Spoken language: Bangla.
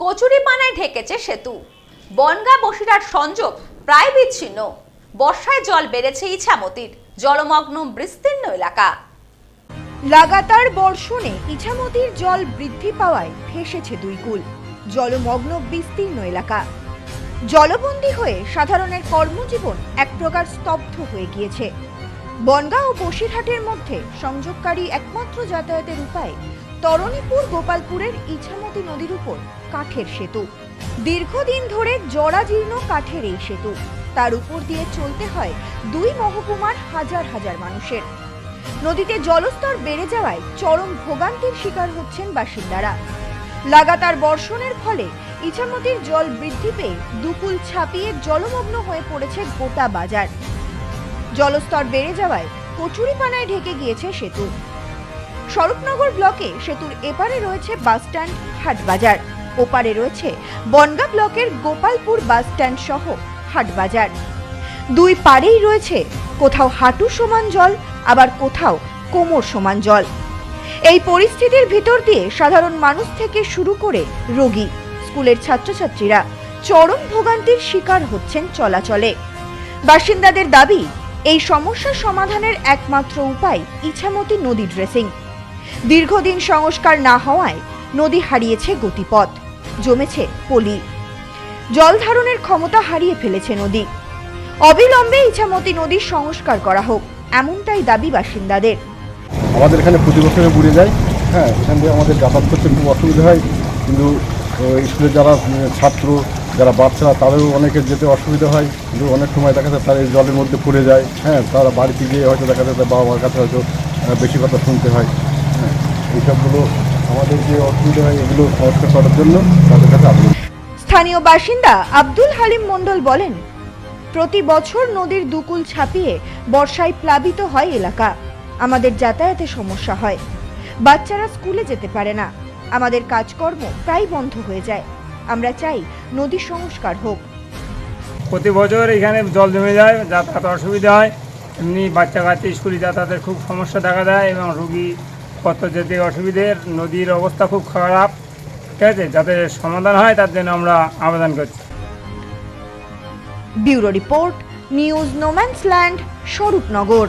কচুরিপানায় ঢেকেছে সেতু। বনগা বসিরার সংযোগ প্রায় বিচ্ছিন্ন। বর্ষায় জল বেড়েছে ইছামতির, জলমগ্ন, বিস্তীর্ণ এলাকা। লাগাতার বর্ষণে ইছামতির জল বৃদ্ধি পাওয়ায় ভেসেছে দুই কুল, জলমগ্ন, বিস্তীর্ণ এলাকা। জলবন্দী হয়ে সাধারণের কর্মজীবন এক প্রকার স্তব্ধ হয়ে গিয়েছে। বনগাঁ ও বসিরহাটের মধ্যে সংযোগকারী একমাত্র যাতায়াতের উপায় তরণীপুর গোপালপুরের ইছামতি নদীর উপর কাঠের সেতু। দীর্ঘদিন ধরে জরাজীর্ণ কাঠের এই সেতু। তার উপর দিয়ে চলতে হয় দুই মহকুমার হাজার হাজার মানুষের। নদীতে জলস্তর বেড়ে যাওয়ায় চরম ভোগান্তির শিকার হচ্ছেন বাসিন্দারা। লাগাতার বর্ষণের ফলে ইছামতির জল বৃদ্ধি পেয়ে দুকুল ছাপিয়ে জলমগ্ন হয়ে পড়েছে গোটা বাজার। জলস্তর বেড়ে যাওয়ায় কচুরিপানায় ঢেকে গিয়েছে সেতু। স্বরূপনগর ব্লকে সেতুর এপারে রয়েছে বাসস্ট্যান্ড হাটবাজার। ওপারে রয়েছে বনগা ব্লকের গোপালপুর বাসস্ট্যান্ড সহ হাটবাজার। দুই পারেই রয়েছে কোথাও হাঁটু সমান জল, আবার কোথাও কোমর সমান জল। এই পরিস্থিতির ভিতর দিয়ে সাধারণ মানুষ থেকে শুরু করে রোগী, স্কুলের ছাত্রছাত্রীরা চরম ভোগান্তির শিকার হচ্ছেন চলাচলে। বাসিন্দাদের দাবি এই সমস্যার সমাধানের একমাত্র উপায় ইছামতি নদী ড্রেসিং। দীর্ঘদিন সংস্কার না হওয়ায় নদী হারিয়েছে গতিপথ, জমেছে পলি। জল ধারণের ক্ষমতা হারিয়ে ফেলেছে নদী। অবিলম্বে ইছামতি নদীর সংস্কার করা হোক, এমনটাই দাবি বাসিন্দাদের। আমাদের এখানে প্রতি বছরে বুড়ে যায় হ্যাঁ এখান থেকে আমাদের যাতায়াত করতে খুব অসুবিধা হয়। কিন্তু ওই স্কুলের যারা ছাত্র যারা বাচ্চা তাদেরও অনেকের যেতে অসুবিধা হয়। কিন্তু অনেক সময় দেখা যায় তারা জলের মধ্যে পড়ে যায়। হ্যাঁ তারা বাড়িতে গিয়ে হয়তো দেখা যায় বাবা মার কাছে হয়তো বেশি কথা শুনতে হয়। হ্যাঁ এইসবগুলো আমাদের যে অসুবিধা হয়, এগুলো সংস্কার করার জন্য তাদের কাছে আবেদন স্থানীয় বাসিন্দা আব্দুল হালিম মণ্ডল বলেন, প্রতি বছর নদীর দুকুল ছাপিয়ে বর্ষায় প্লাবিত হয় এলাকা। আমাদের যাতায়াতে সমস্যা হয়। বাচ্চারা স্কুলে যেতে পারে না। আমাদের কাজকর্ম প্রায় বন্ধ হয়ে যায়। আমরা চাই নদী সংস্কার হোক। প্রতি বছর এখানে জল জমে যায় যাতায়াত অসুবিধা হয়। এমনি বাচ্চা কাচ্চা স্কুলে যাতায়াতের খুব সমস্যা দেখা দেয় এবং রুগী পত্র যেতে অসুবিধে নদীর অবস্থা খুব খারাপ। ঠিক আছে যাতে সমাধান হয় তার জন্য আমরা আবেদন করছি। Bureau report news no man's land Swarupnagar.